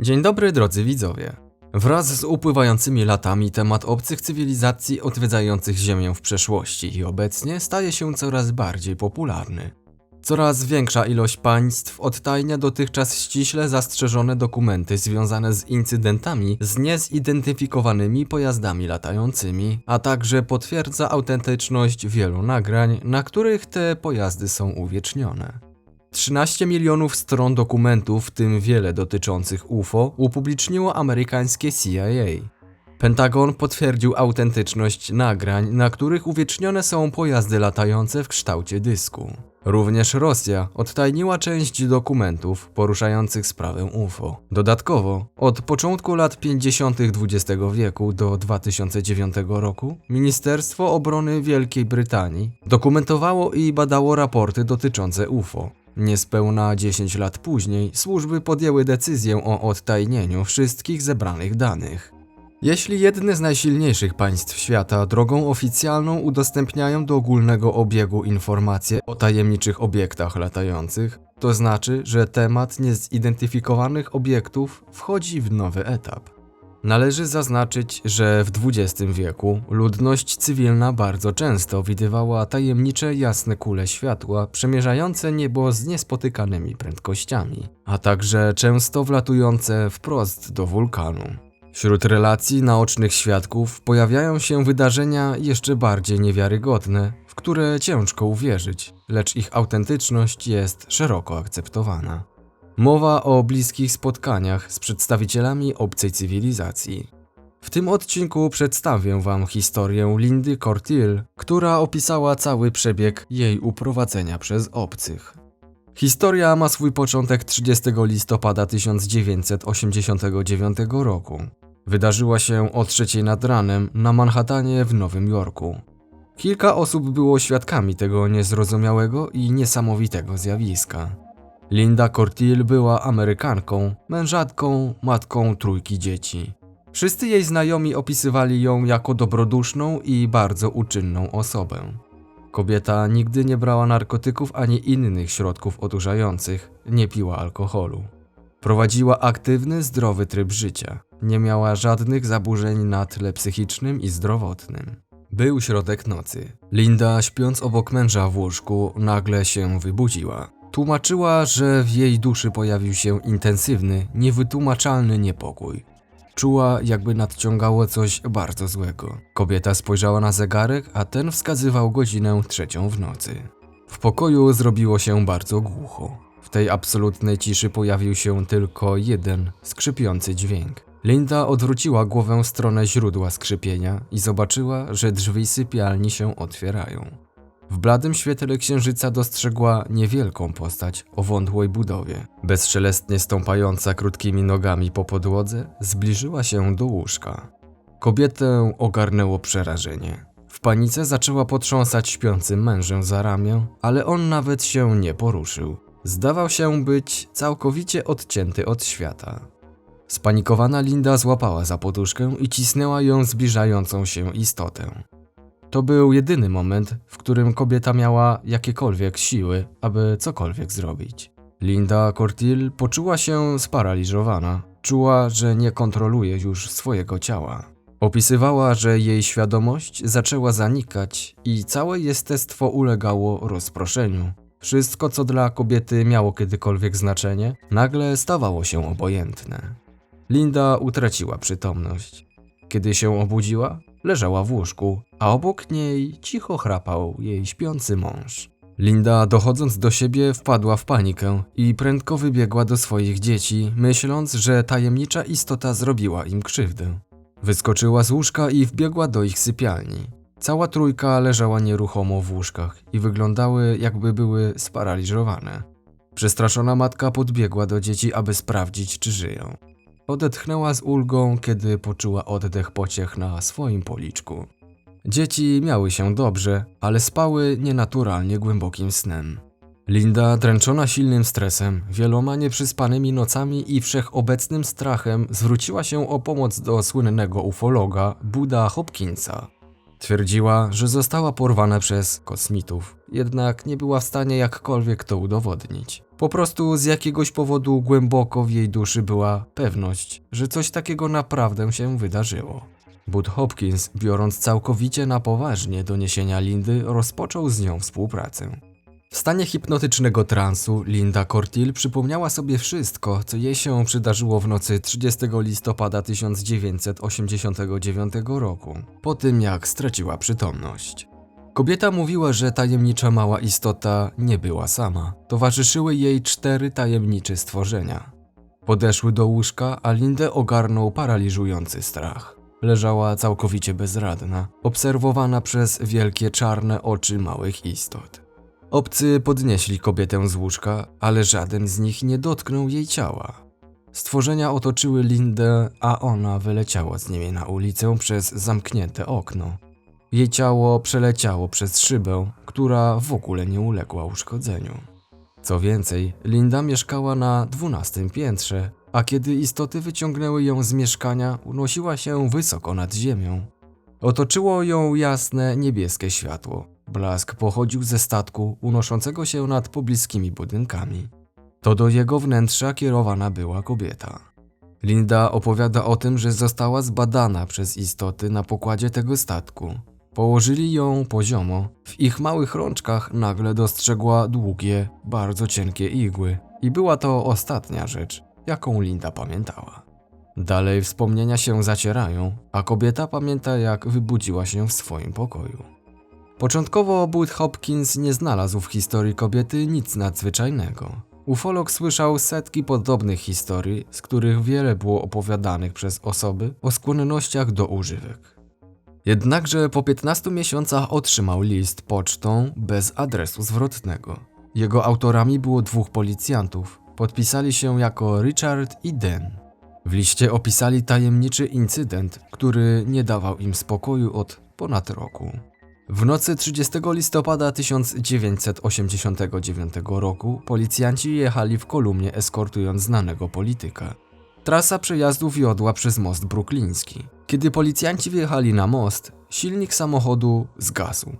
Dzień dobry drodzy widzowie. Wraz z upływającymi latami temat obcych cywilizacji odwiedzających Ziemię w przeszłości i obecnie staje się coraz bardziej popularny. Coraz większa ilość państw odtajnia dotychczas ściśle zastrzeżone dokumenty związane z incydentami z niezidentyfikowanymi pojazdami latającymi, a także potwierdza autentyczność wielu nagrań, na których te pojazdy są uwiecznione. 13 milionów stron dokumentów, w tym wiele dotyczących UFO, upubliczniło amerykańskie CIA. Pentagon potwierdził autentyczność nagrań, na których uwiecznione są pojazdy latające w kształcie dysku. Również Rosja odtajniła część dokumentów poruszających sprawę UFO. Dodatkowo, od początku lat 50. XX wieku do 2009 roku, Ministerstwo Obrony Wielkiej Brytanii dokumentowało i badało raporty dotyczące UFO. Niespełna 10 lat później służby podjęły decyzję o odtajnieniu wszystkich zebranych danych. Jeśli jedne z najsilniejszych państw świata drogą oficjalną udostępniają do ogólnego obiegu informacje o tajemniczych obiektach latających, to znaczy, że temat niezidentyfikowanych obiektów wchodzi w nowy etap. Należy zaznaczyć, że w XX wieku ludność cywilna bardzo często widywała tajemnicze jasne kule światła przemierzające niebo z niespotykanymi prędkościami, a także często wlatujące wprost do wulkanu. Wśród relacji naocznych świadków pojawiają się wydarzenia jeszcze bardziej niewiarygodne, w które ciężko uwierzyć, lecz ich autentyczność jest szeroko akceptowana. Mowa o bliskich spotkaniach z przedstawicielami obcej cywilizacji. W tym odcinku przedstawię Wam historię Lindy Cortil, która opisała cały przebieg jej uprowadzenia przez obcych. Historia ma swój początek 30 listopada 1989 roku. Wydarzyła się o trzeciej nad ranem na Manhattanie w Nowym Jorku. Kilka osób było świadkami tego niezrozumiałego i niesamowitego zjawiska. Linda Cortil była Amerykanką, mężatką, matką trójki dzieci. Wszyscy jej znajomi opisywali ją jako dobroduszną i bardzo uczynną osobę. Kobieta nigdy nie brała narkotyków ani innych środków odurzających, nie piła alkoholu. Prowadziła aktywny, zdrowy tryb życia. Nie miała żadnych zaburzeń na tle psychicznym i zdrowotnym. Był środek nocy. Linda, śpiąc obok męża w łóżku, nagle się wybudziła. Tłumaczyła, że w jej duszy pojawił się intensywny, niewytłumaczalny niepokój. Czuła, jakby nadciągało coś bardzo złego. Kobieta spojrzała na zegarek, a ten wskazywał godzinę trzecią w nocy. W pokoju zrobiło się bardzo głucho. W tej absolutnej ciszy pojawił się tylko jeden skrzypiący dźwięk. Linda odwróciła głowę w stronę źródła skrzypienia i zobaczyła, że drzwi sypialni się otwierają. W bladym świetle księżyca dostrzegła niewielką postać o wątłej budowie. Bezszelestnie stąpająca krótkimi nogami po podłodze, zbliżyła się do łóżka. Kobietę ogarnęło przerażenie. W panice zaczęła potrząsać śpiącym mężem za ramię, ale on nawet się nie poruszył. Zdawał się być całkowicie odcięty od świata. Spanikowana Linda złapała za poduszkę i cisnęła ją zbliżającą się istotę. To był jedyny moment, w którym kobieta miała jakiekolwiek siły, aby cokolwiek zrobić. Linda Cortil poczuła się sparaliżowana. Czuła, że nie kontroluje już swojego ciała. Opisywała, że jej świadomość zaczęła zanikać i całe jestestwo ulegało rozproszeniu. Wszystko, co dla kobiety miało kiedykolwiek znaczenie, nagle stawało się obojętne. Linda utraciła przytomność. Kiedy się obudziła, leżała w łóżku, a obok niej cicho chrapał jej śpiący mąż. Linda, dochodząc do siebie, wpadła w panikę i prędko wybiegła do swoich dzieci, myśląc, że tajemnicza istota zrobiła im krzywdę. Wyskoczyła z łóżka i wbiegła do ich sypialni. Cała trójka leżała nieruchomo w łóżkach i wyglądały, jakby były sparaliżowane. Przestraszona matka podbiegła do dzieci, aby sprawdzić, czy żyją. Odetchnęła z ulgą, kiedy poczuła oddech pociech na swoim policzku. Dzieci miały się dobrze, ale spały nienaturalnie głębokim snem. Linda, dręczona silnym stresem, wieloma nieprzyspanymi nocami i wszechobecnym strachem, zwróciła się o pomoc do słynnego ufologa Buda Hopkinsa. Twierdziła, że została porwana przez kosmitów, jednak nie była w stanie jakkolwiek to udowodnić. Po prostu z jakiegoś powodu głęboko w jej duszy była pewność, że coś takiego naprawdę się wydarzyło. Bud Hopkins, biorąc całkowicie na poważnie doniesienia Lindy, rozpoczął z nią współpracę. W stanie hipnotycznego transu Linda Cortil przypomniała sobie wszystko, co jej się przydarzyło w nocy 30 listopada 1989 roku, po tym jak straciła przytomność. Kobieta mówiła, że tajemnicza mała istota nie była sama. Towarzyszyły jej cztery tajemnicze stworzenia. Podeszły do łóżka, a Lindę ogarnął paraliżujący strach. Leżała całkowicie bezradna, obserwowana przez wielkie czarne oczy małych istot. Obcy podnieśli kobietę z łóżka, ale żaden z nich nie dotknął jej ciała. Stworzenia otoczyły Lindę, a ona wyleciała z nimi na ulicę przez zamknięte okno. Jej ciało przeleciało przez szybę, która w ogóle nie uległa uszkodzeniu. Co więcej, Linda mieszkała na dwunastym piętrze, a kiedy istoty wyciągnęły ją z mieszkania, unosiła się wysoko nad ziemią. Otoczyło ją jasne, niebieskie światło. Blask pochodził ze statku unoszącego się nad pobliskimi budynkami. To do jego wnętrza kierowana była kobieta. Linda opowiada o tym, że została zbadana przez istoty na pokładzie tego statku. Położyli ją poziomo. W ich małych rączkach nagle dostrzegła długie, bardzo cienkie igły. I była to ostatnia rzecz, jaką Linda pamiętała. Dalej wspomnienia się zacierają, a kobieta pamięta jak wybudziła się w swoim pokoju. Początkowo Bud Hopkins nie znalazł w historii kobiety nic nadzwyczajnego. Ufolog słyszał setki podobnych historii, z których wiele było opowiadanych przez osoby o skłonnościach do używek. Jednakże po 15 miesiącach otrzymał list pocztą bez adresu zwrotnego. Jego autorami było dwóch policjantów. Podpisali się jako Richard i Dan. W liście opisali tajemniczy incydent, który nie dawał im spokoju od ponad roku. W nocy 30 listopada 1989 roku policjanci jechali w kolumnie eskortując znanego polityka. Trasa przejazdu wiodła przez most brukliński. Kiedy policjanci wjechali na most, silnik samochodu zgasł.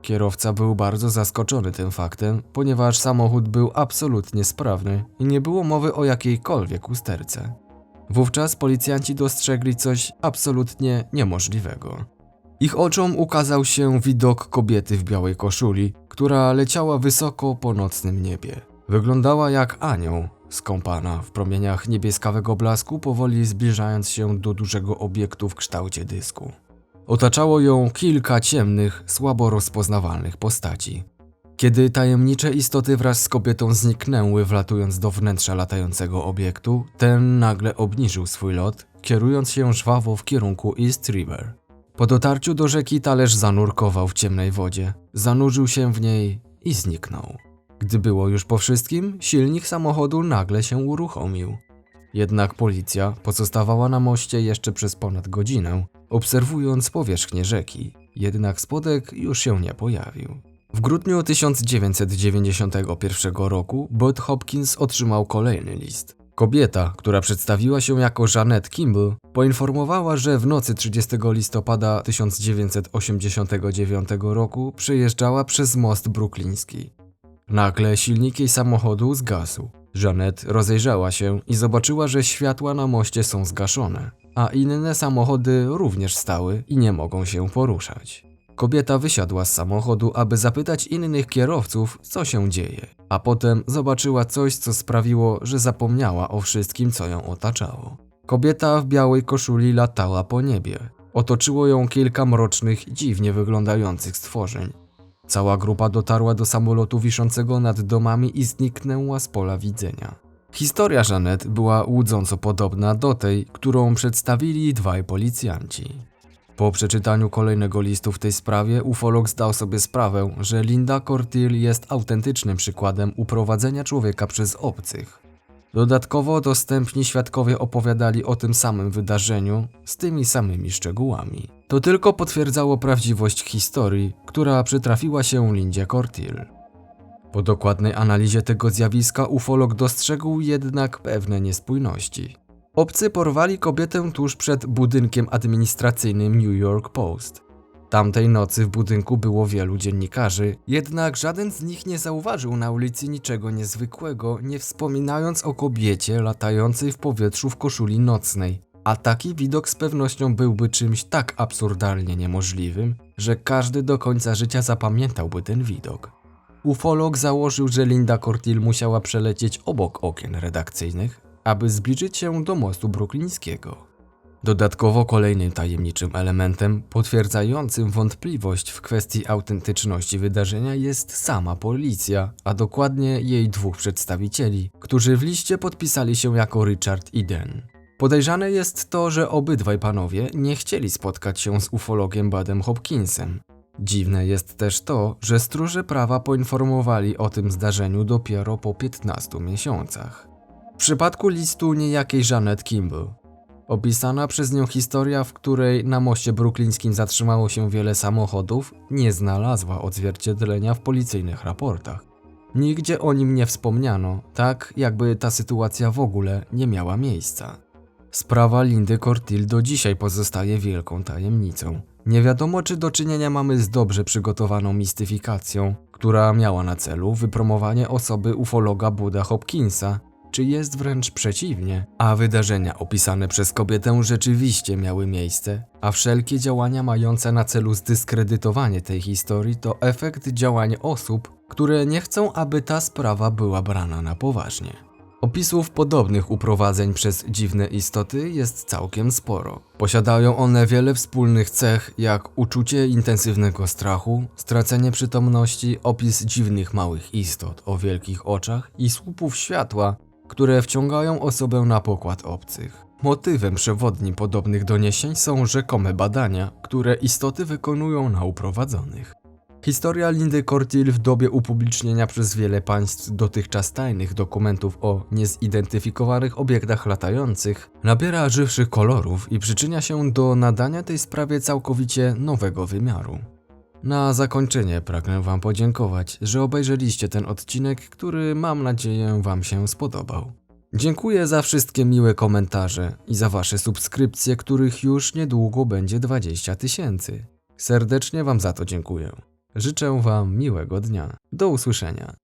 Kierowca był bardzo zaskoczony tym faktem, ponieważ samochód był absolutnie sprawny i nie było mowy o jakiejkolwiek usterce. Wówczas policjanci dostrzegli coś absolutnie niemożliwego. Ich oczom ukazał się widok kobiety w białej koszuli, która leciała wysoko po nocnym niebie. Wyglądała jak anioł, skąpana w promieniach niebieskawego blasku, powoli zbliżając się do dużego obiektu w kształcie dysku. Otaczało ją kilka ciemnych, słabo rozpoznawalnych postaci. Kiedy tajemnicze istoty wraz z kobietą zniknęły, wlatując do wnętrza latającego obiektu, ten nagle obniżył swój lot, kierując się żwawo w kierunku East River. Po dotarciu do rzeki talerz zanurkował w ciemnej wodzie, zanurzył się w niej i zniknął. Gdy było już po wszystkim, silnik samochodu nagle się uruchomił. Jednak policja pozostawała na moście jeszcze przez ponad godzinę, obserwując powierzchnię rzeki, jednak spodek już się nie pojawił. W grudniu 1991 roku Bud Hopkins otrzymał kolejny list. Kobieta, która przedstawiła się jako Jeanette Kimball, poinformowała, że w nocy 30 listopada 1989 roku przejeżdżała przez most brukliński. Nagle silnik jej samochodu zgasł. Janet rozejrzała się i zobaczyła, że światła na moście są zgaszone, a inne samochody również stały i nie mogą się poruszać. Kobieta wysiadła z samochodu, aby zapytać innych kierowców, co się dzieje, a potem zobaczyła coś, co sprawiło, że zapomniała o wszystkim, co ją otaczało. Kobieta w białej koszuli latała po niebie. Otoczyło ją kilka mrocznych, dziwnie wyglądających stworzeń. Cała grupa dotarła do samolotu wiszącego nad domami i zniknęła z pola widzenia. Historia Janet była łudząco podobna do tej, którą przedstawili dwaj policjanci. Po przeczytaniu kolejnego listu w tej sprawie, ufolog zdał sobie sprawę, że Linda Cortil jest autentycznym przykładem uprowadzenia człowieka przez obcych. Dodatkowo dostępni świadkowie opowiadali o tym samym wydarzeniu z tymi samymi szczegółami. To tylko potwierdzało prawdziwość historii, która przytrafiła się Lindzie Cortil. Po dokładnej analizie tego zjawiska ufolog dostrzegł jednak pewne niespójności. Obcy porwali kobietę tuż przed budynkiem administracyjnym New York Post. Tamtej nocy w budynku było wielu dziennikarzy, jednak żaden z nich nie zauważył na ulicy niczego niezwykłego, nie wspominając o kobiecie latającej w powietrzu w koszuli nocnej. A taki widok z pewnością byłby czymś tak absurdalnie niemożliwym, że każdy do końca życia zapamiętałby ten widok. Ufolog założył, że Linda Cortil musiała przelecieć obok okien redakcyjnych, aby zbliżyć się do mostu bruklińskiego. Dodatkowo kolejnym tajemniczym elementem potwierdzającym wątpliwość w kwestii autentyczności wydarzenia jest sama policja, a dokładnie jej dwóch przedstawicieli, którzy w liście podpisali się jako Richard i. Podejrzane jest to, że obydwaj panowie nie chcieli spotkać się z ufologiem Badem Hopkinsem. Dziwne jest też to, że stróże prawa poinformowali o tym zdarzeniu dopiero po 15 miesiącach. W przypadku listu niejakiej Janet Kimball, Opisana przez nią historia, w której na moście bruklińskim zatrzymało się wiele samochodów, nie znalazła odzwierciedlenia w policyjnych raportach. Nigdzie o nim nie wspomniano, tak jakby ta sytuacja w ogóle nie miała miejsca. Sprawa Lindy Cortil do dzisiaj pozostaje wielką tajemnicą. Nie wiadomo, czy do czynienia mamy z dobrze przygotowaną mistyfikacją, która miała na celu wypromowanie osoby ufologa Buda Hopkinsa, czy jest wręcz przeciwnie, a wydarzenia opisane przez kobietę rzeczywiście miały miejsce, a wszelkie działania mające na celu zdyskredytowanie tej historii to efekt działań osób, które nie chcą, aby ta sprawa była brana na poważnie. Opisów podobnych uprowadzeń przez dziwne istoty jest całkiem sporo. Posiadają one wiele wspólnych cech, jak uczucie intensywnego strachu, stracenie przytomności, opis dziwnych małych istot o wielkich oczach i słupów światła, które wciągają osobę na pokład obcych. Motywem przewodnim podobnych doniesień są rzekome badania, które istoty wykonują na uprowadzonych. Historia Lindy Cortil w dobie upublicznienia przez wiele państw dotychczas tajnych dokumentów o niezidentyfikowanych obiektach latających nabiera żywszych kolorów i przyczynia się do nadania tej sprawie całkowicie nowego wymiaru. Na zakończenie pragnę Wam podziękować, że obejrzeliście ten odcinek, który mam nadzieję Wam się spodobał. Dziękuję za wszystkie miłe komentarze i za Wasze subskrypcje, których już niedługo będzie 20 tysięcy. Serdecznie Wam za to dziękuję. Życzę Wam miłego dnia. Do usłyszenia.